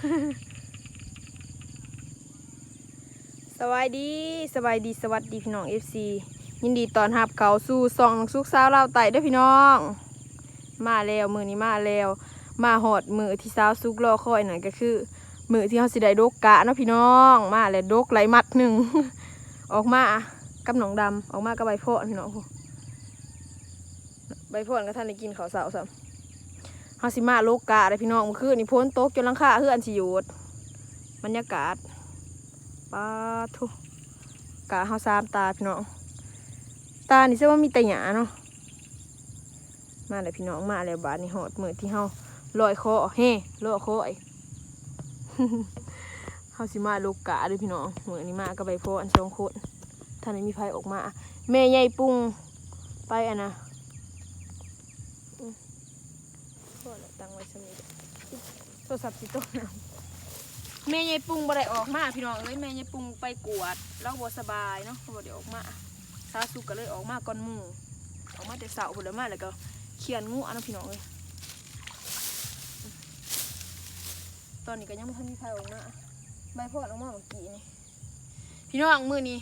สวัสดีสวัสดีสวัสดีพี่น้อง FC ยินดีตอนรับเขาสู่ซองสุกสาวลาไต่ด้อพี่น้อง มาแล้วมือนี้มาแล้ว มาหอดมือที่สาวสุกรอคอยหน่อยก็คือ มือที่เขาสิได้ดกกะเนาะพี่น้อง มาแล้วดกไหลมัดหนึ่งออกมากับหนองดำออกมากับใบโพดพี่น้องใบโพดก็ท่านได้กินเขาเสาซ้ำ ฮาสิมาโลกกะเลยพี่น้องมื่อคืนนี่พ้นตกจนลังคาเฮือนสิยุดบรรยากาศปาทุกะเฮาสามตาพี่น้องตานี่ใช่ว่ามีแต่หยาเนาะมาเลยพี่น้องมาแล้วบาดนี่หอดมือที่เฮาลอยคอเฮ้ลอยคอไอเฮาสิมาลูกกะเด้วยพี่น้องมือนี้มาก็ใบโพอันสองคนท่านไหนมีไฟออกมาแม่ใหญ่ปุ้งไปอันนะอืมโทษนะตั้งไว้สมิโท รศัพท์สิโตนะแม่ใหญ่ปุ้งบ่ได้ออกมาพี่น้องเอ้ยแม่ใหญ่ปุ้งไปกวดแล้วบ่สบายเนาะเขาบ่ได้ออกมาซาสุก็เลยออกมาก่อนหมู่ออกมาแต่เสาผลไม้แล้วก็เขียนงูอันนั้นพี่น้องเลยตอนนี้ก็ยังไม่ทันมีใครออกมาใบพอดออกมาเมื่อกี้นี่พี่น้องมือนี้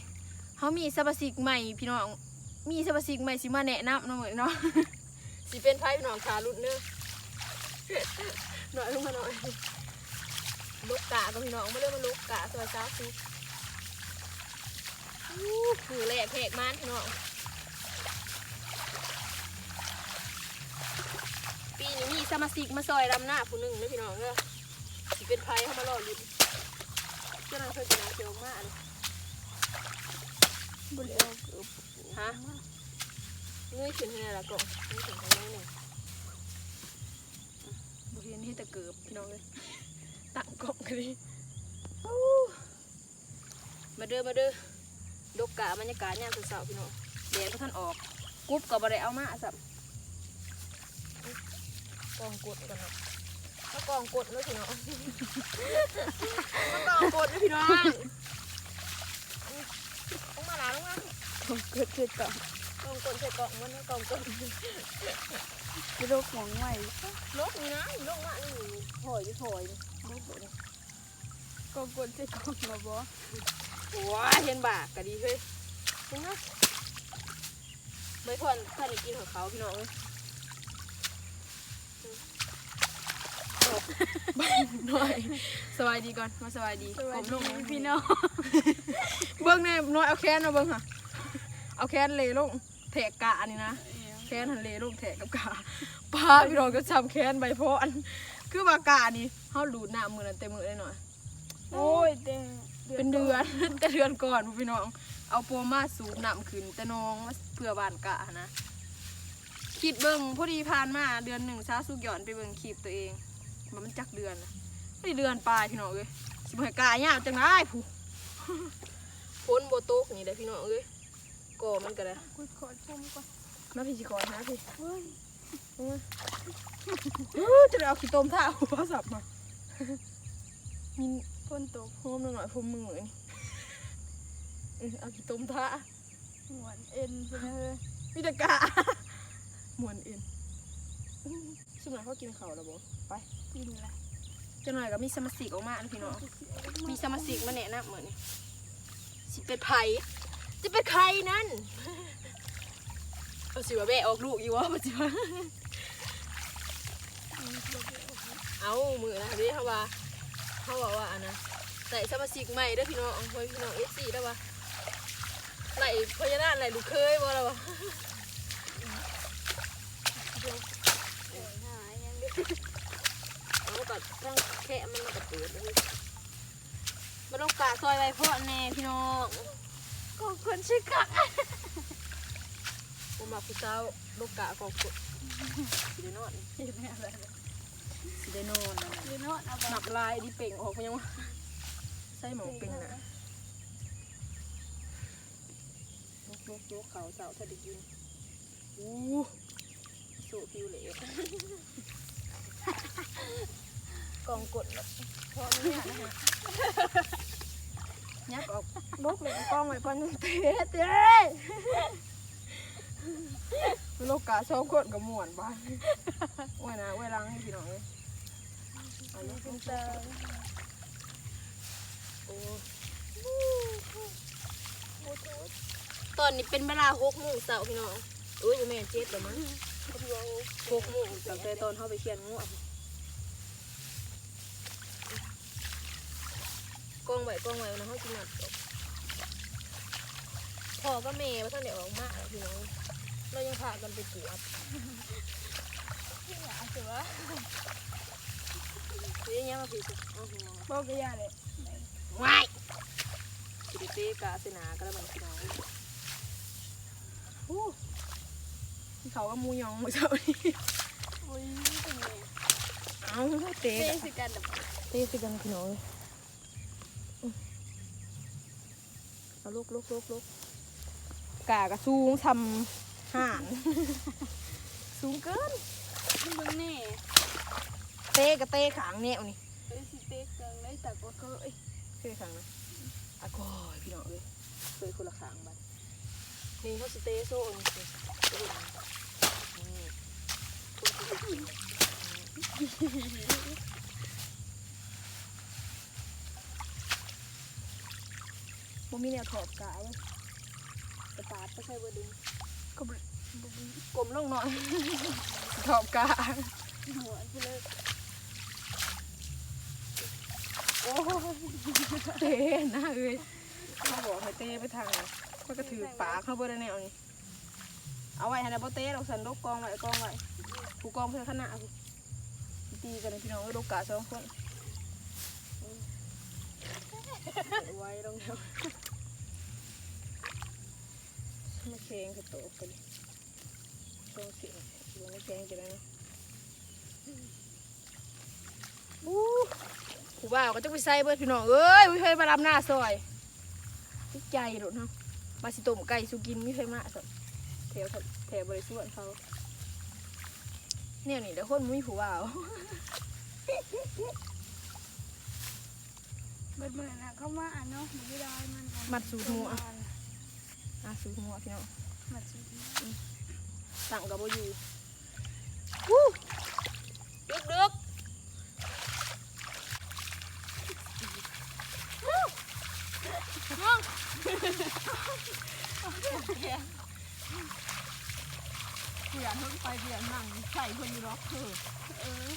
เขามีสปาซิกใหม่พี่น้องมีสปาซิกใหม่สิมาแนะนำเนาะเหมือนเนาะสิเป็นไพ่พี่น้องขารุ่นเนื้อ หน่อยลงมาหน่อยลูกกะก็พี่น้องไม่เรียกมาลูกกะสวยจ้าซุกอู้หูแหลกแหกมันพี่น้องปีนี้มีสมาชิกมาซอยรำหน้าผู้หนึ่งนะพี่น้องเด้อสิเป็นไพ่เข้ามารออยู่เจ้าหน้าที่จะนาเชียวมากเลยบุญเอวเกือบฮะเงยขึ้นให้ละก่อนเงยขึ้นให้หนึ่ง บุเห็นที่ตะเกียบพี่น้องเลยตั้งกล้องกันดิอู้มาเด้อมาเด้อดกกะบรรยากาศเนี่ยามสาวๆพี่น้องแดดก็ท่านออกกรุ๊บกับบะได้เอามาสับกองกดกันเนาะมากองกดเลยพี่น้องมากองกดเลยพี่น้องลงมาหลาลงมาเกิดเกิดก่อน กองกดใส่กองมันนะกองกดจะโรคหมองไหวลกนี่นะลกมานี่ถอยอยู่ถอยนี่ลกเลยกองกลใส่กองมาบ่ว้าเห็นบากก็ดีเฮ้ยเห็นไหมไม่พอนท่านกินของเขาพี่น้องหน่อยสบายดีก่อนมาสบายดีสวัสกลมลงพี่น้องเบิ้งเนี่ยน้อยเอาแค้นมาเบิ้งค่ะ เอาแค้นเลลงแถกกะนี่นะแค้นหันเลลงแถกกับกะป้าพี่น้องก็จำแค้นใบพอันคือว่ากะนี่เขาดูดน้ำมือนั้นเต็มมือเลยหน่อยโอ้ยแต่เป็นเดือนแต่เดือนก่อนพี่น้อง เอาโปรมาสูบน้ำขึ้นแต่น้องเพื่อบานกะนะคิดเบิ้งพอดีผ่านมาเดือนหนึ่งซาสุกหย่อนไปเบิ้งคลิปตัวเองมันจักเดือนนะไม่เดือนปลายพี่น้องเอ้ยสิบหกายเนี่ยจังไรผู้พ้นโบโต๊กนี่เลยพี่น้องเอ้ย ก่อมันก็ได้กูขอชุ่มก่อนมาพี่สิขอนะพี่เฮ้ยอื้อจะได้เอาขี้ต้มท่าหัวสับมามีฝนตกโฮมหน่อยๆผมมือนี่เออเอาขี้ต้มท่าหมวนเอ็นใช่ไหมเฮ้ยมีแต่กะมวนเอ็นสมัยเขากินข้าวแล้วบ่ไปกินละจังหน่อยก็มีสมาชิกออกมานะพี่น้องมีสมาชิกมาแนะนำเหมือนนี่สิเป็นไผ่ จะเป็นใครนั่นเอาสิว่าแม่ออกลูกอยู่วะปัจจุบันเอามือนะเด้เขาว่าเขาบอกว่าอันนะใส่สมาชิกใหม่เด้อพี่น้องเฮ้ยพี่น้องเอฟซีได้ปะไหลพญานาคไหลลูกเคยบ่แล้ววะเอากัดทั้งแค่มันมันกัดเปิดเลยมาลงกาซอยไว้เพราะแน่พี่น้อง กองคนชื่อกะผมมาผู้เจ้าลูกกะกองกดสิได้นอนเห็นไหมอะไรเลยสิได้นอนนะยืนโนอนเอาหนับลายดิเป่งออกไปยังวะใส่หมองเป่งนะยกยกยกเขาเสาถ้าได้ยินอู้โซฟิวเหลวกองกดแบบพอเนี่ยนะฮะ ยับออกบกเลยกองไว้ก่อนเตะเตะโลกกาชอบคนกับหมวนบ้านโอ้ยนะเวลาให้พี่น้องเลยเอาลูกเป็นตาโอ้ตอนนี้เป็นเวลาหกโมงเสาร์พี่น้องเอ้ยบ่แม่นเจ็ดแล้วมั้งหกโมงตั้งแต่ตอนเข้าไปเขียนงู กองไว้กองไว้นะเขากินหนักพ่อก็เมย์ว่าท่านเดี๋ยวออกมาพี่น้องเรายังพากันไปตรวจที่หาสิวะเดี๋ยวยังมาผีสุดบอกกระยาเลยว้ายสิริเกาเสนากระบังพี่น้องอู้ที่เขาก็มูยองมือเช้านี่โอ้ยเป็นไงเอาเตะเต้สิกันเตะสิกันพี่น้องอื้อ เอาลุกลุกลุกลุกกากระสูงทำห่าน สูงเกินมึงแน่เตะกับเตะขางเนี่ยนี่เต้สิเต้กังได้แต่ก็เคยเคยขางนะอากอยพี่น้องเลยเคยคนละขางบัดนี่เขาสเตะโซ่นี่สิเอ้ยนี่คนที่สิ บ่มีแนวถอดกาเว้ยสตาร์ทก็ใช่บ่ดึงก็แบบกลมลงหน่อยถอดกาหัวที่เลยโอ้เต้นะเอ้ยเขาบอกให้เต้ไปทางไหนมันก็ถือปากเขาเบอร์แนวนี่เอาไว้ให้ได้บ่เต้เราสันลกกองไว้กองไว้ผู้กองเพื่อขนาดผู้ตีกันเลยพี่น้องเอ้ยลูกกาสองคนเอา ไว้ลงเดียวมาแข่งกับโต๊ะกันต้องเสียงอยู่ในแข่งกันนะอู้ผู้บ่าวก็จะไปใส่เบิดพี่น้องเอ้ยวิเคยมารับหน้าซอยทุกใจหลุดเนาะมาสิต้มไก่สุกินวิเคยมาสัแถวแถวบริสุทธิ์เขาเนี่ยนี่เดี๋ยวคนมุ้ยผู้บ่าว เบิดมือนะเข้ามาอะเนาะไม่ได้มันมัดสูตรหัวอะสูตรหัวพี่น้องมัดสูตรสั่งกับโบอยูวู้ดึกดึกเปลี่ยนเพิ่งไปเปลี่ยนนั่งใส่คนอยู่ล็อกเธอเออ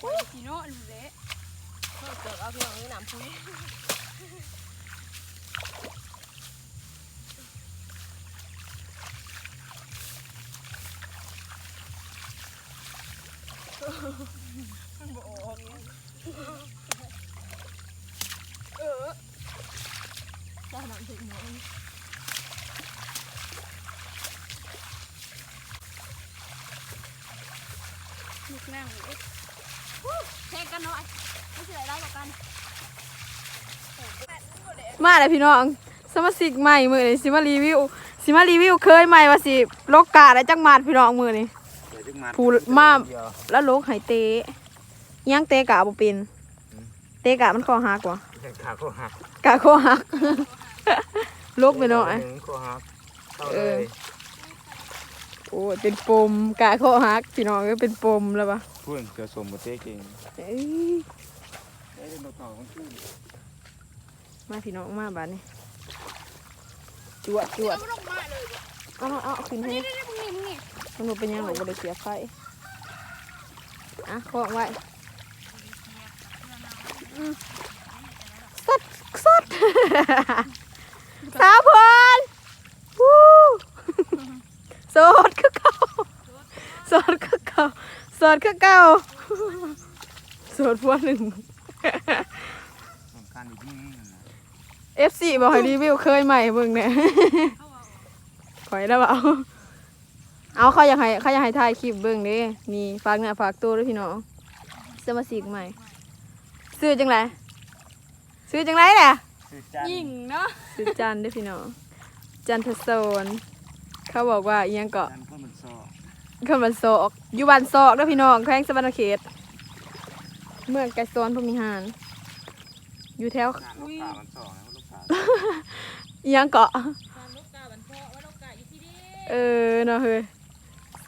โอ้ยสีโน่เละ เพิ่งเกิดเอาพี่น้องนี่น้ำพุ้ยมันบอกเออจะน้ำถึงน้องลูกนั่งเละ เทกันหน่อยไม่ใช่อะไรแล้วกันมาเลยพี่น้องสมาชิกใหม่มือนี่สิมารีวิวสิมารีวิวเคยใหม่ว่าสิโลกกาได้จักมาดพี่น้องมือนี่ผู้มาแล้วโลกไหเตะยังเตะกะบ่เป็นเตะกะมันคอหักว่ะขาโคหักกะคอหักโลกไปหน่อยหนึ่งโคหักเข้าเอเลอยโอ้ยเป็นปมกะคอหักพี่น้องก็เป็นปมแล้วปะพูดเกิดสมบูรณ์เก่ง เอ้ยเอ้ยมาต่อของขึ้นมาพี่น้องมาบ้านนี้จวดจวดไม่ต้องมาเลยเอาเอาเอาขึ้นให้นี่นี่มึงนี่มึงนี่มันบ่เป็นหยังหรอกบ่ได้เสียไฟอะคล้องไว้อืมสดสดสาวพรวู้สดคือเก่าสดคือเก่าสดคือเก่าสดพวกหนึ่ง สำคัญอีกนิดนึงนะ FC บอกให้รีวิวเคยใหม่เบิ่งเนี่ยขอยแล้วเอาเอาเขาอยากให้เขาอยากให้ถ่ายคลิปเบิ่งเด้นี่ฝากเนื้อฝากตัวด้วยพี่น้องสมาชิกใหม่ ซื้อจังไรซื้อจังไรเนี่ยคือจันยิงเนาะซื้อจันเด้วยพี่น้องจันทโซนเขาบอกว่าอิหยังเกาะจันก็มันซอเขาบันโซอกอยู่บ้านโซอกเด้วยพี่น้องแข้งสะบันเขต เมืองไก่โซนพรหมิหาร อยู่แถวงานลูกค้ามันซอนะลูกค้าอิหยังเกาะเออเนาะเฮ้ย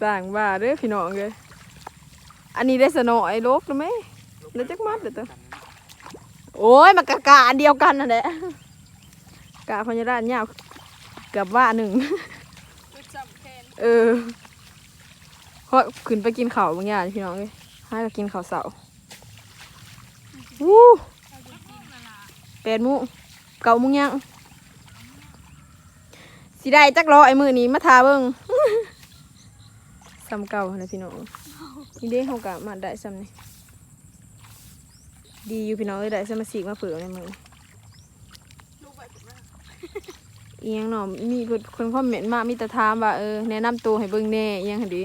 สั่งบ้าเด้อพี่น้องเลยอันนี้ได้สนอยลบหรือไหมแล้วจักมัดเดี๋ยวตัวโอ้ยมันกะกะอันเดียวกันนั่นแหละกะพญาราชยาวเกือบว่าหนึ่ง คือจำแคนเออเพราะขึ้นไปกินข้าวบางอย่างพี่น้องเลยให้ก็กินข้าวเสาร์ วู้เอาจะกินละละแปดมุเก่ามุงยังสิได้จักรอไอ้มือนี้มาทาเบิ่งซ้ำเก่านะพี่น้องนี่เด้เขากะมาได้ซ้ำนี่ดีอยู่พี่น้องเลยได้สมาสีมาเผื่อในมือเอียงเนาะมีคนคนคอมเมนมากมีแต่ถามว่าเออแนะนำตัวให้เบิ่งแน่เอียงหันดี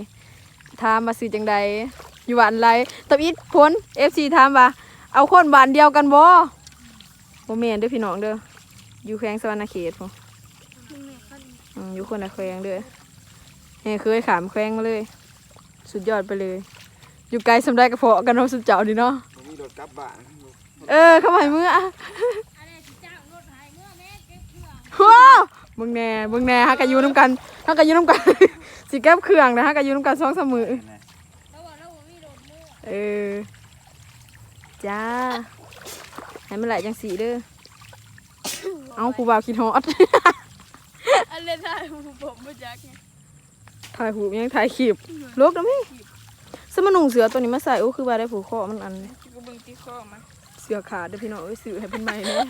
ถามมาซื้อจังใดอยู่บ้านไรตบอิดพ้น FC ถามว่า เอาคนบ้านเดียวกันบ่บ่แม่นเด้อพี่น้องเด้ออยู่แขวงสวรรณเขตพุ่นมึงเนี่ยขั้นอืมอยู่คนละแขวงเด้อแห่เคยขามแขวงมาเลย สุดยอดไปเลย อยู่ไกลสำได้กระเพาะกันเนาะสุดเจ้าดีเนาะ ผมมีรถกลับบ้านเออเข้ามาให้มื่ออะไรที่จ้างรถหายเมื่อแม่เก็บเครื่องว้าวเบิ่งแหน่เบิ่งแหน่ฮักกันอยู่น้ำกันฮักกันอยู่น้ำกัน สิแก้เครื่องนะฮักกันอยู่น้ำกันสองสามมือแล้วบอกแล้วผมมีรถเมื่อเออ จ้าให้มันไหลจังสีเด้อเอาผู้บ่าวคิดฮอดอะไรได้ผมผมมาจากไงถ่ายหูปยังถ่ายคลิปลูกนะพี่สมนุงเสือตัวนี้มาใส่โอ้คือว่าได้ผูกคอมันอันเลยกูเบิ่งที่ข้อมาเสือขาดเด้อพี่น้องเอ้ยซื้อให้เป็นใหม่เลย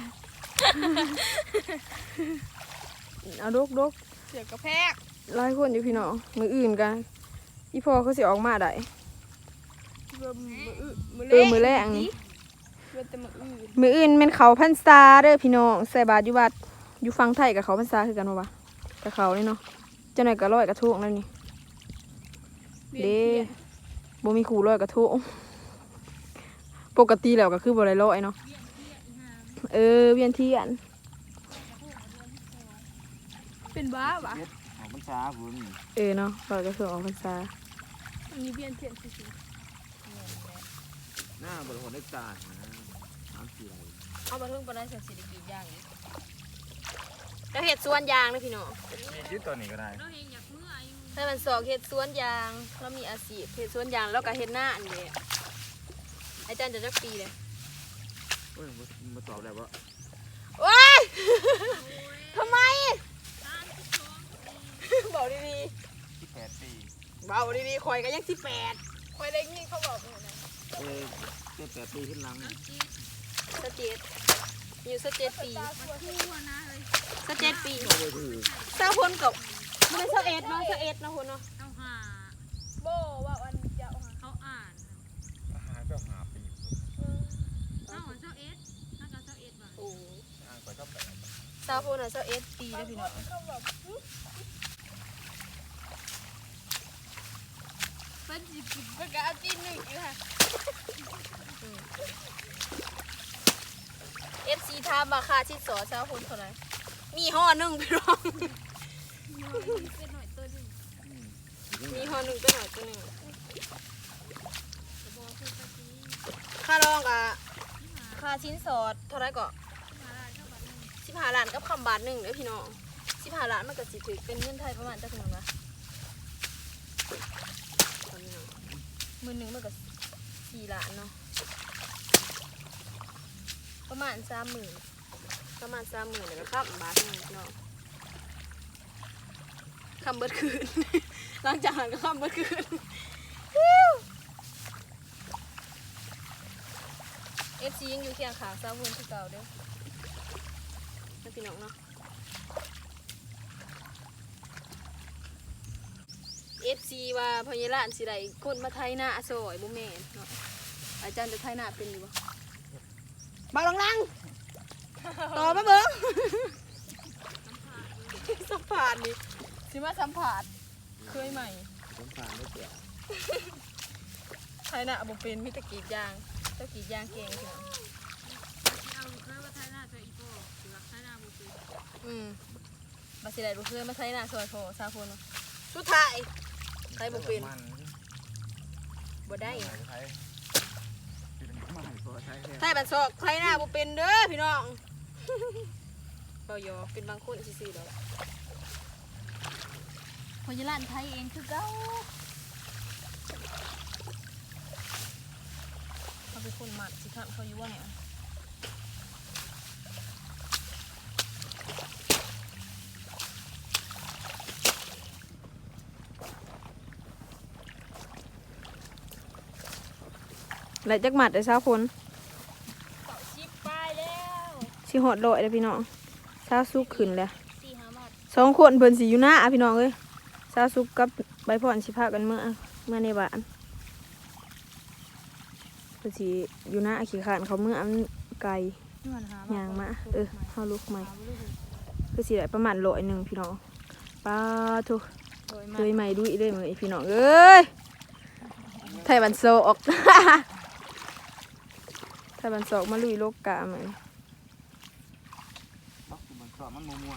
เอาลูกลูกเสือกระแพกหลายคนอยู่พี่น้องมืออื่นกันอีพ่อเขาสิออกมาได้ เบิ่มมืออื้อมือเออมือแรกนี่เบิ่มแต่มืออื่นมืออื่นเป็นเขาพันษาเด้อพี่น้องใส่บาตรอยู่วัดอยู่ฟังไทยกับเขาพันษาคือกันบ่วะกับเขานี่เนาะเจ้าหน่อยก็ร้อยกระทงนั่นนี่เด้บ่มีขู่ร้อยกระทงปกติแล้วก็คือบ่ได้ร้อยเนาะเออเวียนเทียนเป็นบ้าปะของพรรษาคุณเออเนาะร้อยกระทงออกพรรษามีเบียนเทียนสิ หน้าบริโภคได้ตายนะน้ำสีอะไรเอามาเพิ่งปานนั้นสักสิได้กี่อย่างแล้วเฮ็ดสวนยางเด้อพี่น้องยืดตัวนี้ก็ได้เราเองอยากเมื่ออายุถ้ามันสอกเฮ็ดสวนยางแล้วมีอาชีพเฮ็ดสวนยางแล้วก็เฮ็ดหน้าอันนี้อาจารย์จะจักปีเลยเฮ้ยมาตอบได้ว่าว้ายทำไมบอกดีที่แปดปีๆเบาดีๆคอยก็ยังสิบแปดคอยได้ยินเขาบอกอยู่นะ เอ้ยเจ็ดแปดปีขึ้นหลังสเจ็ดอยู่สเจ็ดปีทั่วนะเลยสเจ็ดปีโอ้ยคือ เศร้าคนกับมันเป็นเศร้าเอ็ดเนาะเศร้าเอ็ดเนาะคนเนาะเอาหาโบว่าวันเจ้าเขาอ่านอาหารก็หาปีเอ้าเจ้าเอสน่าจะเจ้าเอสบ่ะโอ้อ่านก็ชอบแปดเศร้าคนอะเศร้าเอ็ดปีนะพี่น้องเขาแบบเป็นจิบจิบเป็นกะจีนหนึ่งอยู่ค่ะ เอฟซีทามมาค่าชิดสอเศร้าคนเท่าไหร่มีห่อหนึ่งพี่น้อง เป็นหน่อยตัวหนึ่งมีห่อหนึ่งตัวหน่อยตัวหนึ่งกระบอกคือตะกี้ค่ารองอะค่าชิ้นสอดเท่าไหรก็มาได้เท่ากันหนึ่งสิบห้าล้านกับคำบาทหนึ่งเด้อพี่น้องสิบห้าล้านมันก็สิถือเป็นเงินไทยประมาณจักหนึ่งวะตอนนี้เนาะหมื่นหนึ่งมันก็สี่ล้านเนาะ ประมาณสามหมื่นประมาณสามหมื่นแล้วก็คำบาทหนึ่งพี่น้องคำเบิดคืน หลังจากนั้นก็คำเบิดคืนเอฟซียังอยู่เคียงขางสาวคนที่เก่าเด้อนะพี่น้องเนาะ FC ว่าพญาลานสิได้คนมาไทยหน้าซอยบ่แม่นเนาะอาจารย์จะไทยหน้าเป็นอยู่บ่บ่า วลังๆต่อมาเบิ่งสัมผัสดิสิมาสัมผัสเคยใหม่ผมผ่านไม่เกี่ยวไทยหน้าบ่เป็นมีแตะกรีดยางแตะกรีดยางเก่งพี่น้องเอาลูกเคยว่าไทยหน้าตัวอีโก้หรือว่าไทยหน้าบุตรอืมบ่สิได้บ่เคยมาไทยหน้าซอยพอซาพุ่นเนาะสุดท้ายไทยบ่เป็นมันบ่ได้ไทยไทยเป็นมันเพราะ ไทยแค่ไทยบันซอกไทยหน้าบ่เป็นเด้อพี่น้องเบาหยอกเป็นบางคนซื่อๆดอกพยาลานไทยเองคือเก้ามัดสิข้างเขาอยู่ว่าเนี่ยไหลจักหมัดได้ซาคน เสาชิปไปแล้ว สิหอดลอยเลยพี่น้องซาซุกขึ้นแล้วสี่ห้าบาทสองคนเพิ่นสิอยู่หน้าอะพี่น้องเอ้ยซาซุกกับใบพรสิพากันเมื่อเมื่อในบ้านเพิ่นสิอยู่หน้าขี้ขานเขาเมื่ออันไกลนี่มันหาย่างมาเออเฮาลุกใหม่คือสิได้ประมาณร้อยหนึ่งพี่น้องป้าทุกโดยเคมายใหม่ดุยเลยมื้อนี้พี่น้องเอ้ยไทยบันโซออกไทยบันโซออกมาลุยโลกกาเหมือนเนาะคือ มันสอบมันมัว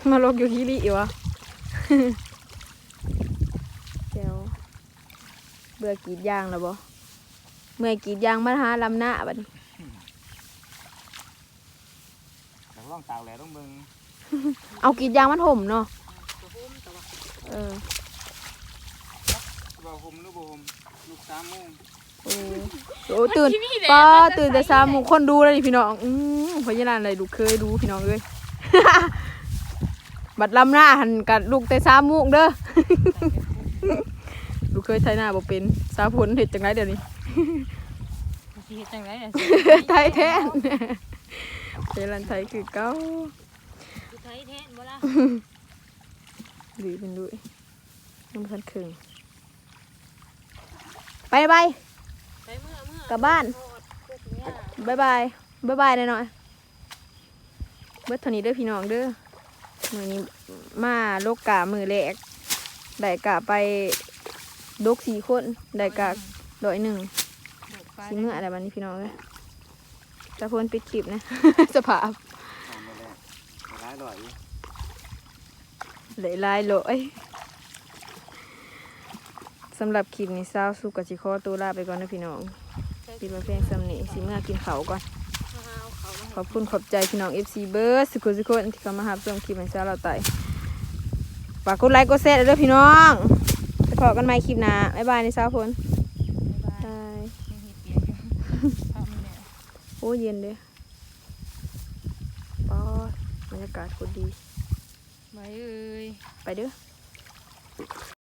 มัวมาโลกอยู่ที่นี่อีกวะเจ้าเบื่อกรีดยางแล้วบ่เมื่อยกรีดยางมาหาลำหน้าบัดนี้แต่ลองตากแหล่ต้องเบิ่งเอากรีดยางมันห่มเนาะเออบ่ห่มหรือบ่ห่มลูกสามโมงโอ้โอ้ตื่นป้าตื่นแต่สามโมงคนดูเลยดิพี่น้องอืมพยานอะไรลูกเคยดูพี่น้องเอ้ย บัดลำหน้าหันกัดลูกแต่สามโมงเด้อ ลูกเคยไทยหน้าบ่เป็นสาวผลเห็ดจังไรเดี๋ยวนี้ สิเฮ็ดจังไดเนี่ยไทยแทนเป็นรันไทยคือเก้าสิไทยแท้บ่ล่ะดุยเป็นดุยน้ำพันครึ่งไปไปไปเมื่อเมื่อกลับบ้านโทษพวกเนี่ย บายบายบายบายหน่อยๆ เบิดเท่านี้เด้อพี่น้องเด้อมือนี้มาโลกกามือแรกได้กะไปดกสี่คนได้กะร้อยหนึ่งเบิกไปสิเมื่ออะไรบันนี้พี่น้องเลยจะพ้นปิดคลิปนะ สภาพเอามาแล้วร้ายหน่อยเหลยลายโหลอยสำหรับคลิปนี้เศร้าสุกกับจิคอตัวลาไปก่อนนะพี่น้องคิดว่าเพลงสำนีสิเมื่อกินเขาวก่อนเอาเขามาขอบคุณขอบใจพี่น้อง FC เบิร์ดสุขุสุขคนที่เข้ามาหาชมคลิปให้เศร้าเราไต่ฝากกดไลค์กดแชร์ด้วยพี่น้องจะพอกันใหม่คลิปหน้าบ๊ายบายในเช้าพลบ๊ายบายบายยังเฮ็ดเปียกอยู่เอามีแม่โอ้เย็นเด้อป๊อดบรรยากาศโคตรดีไว้เอ้ยไปเด้อ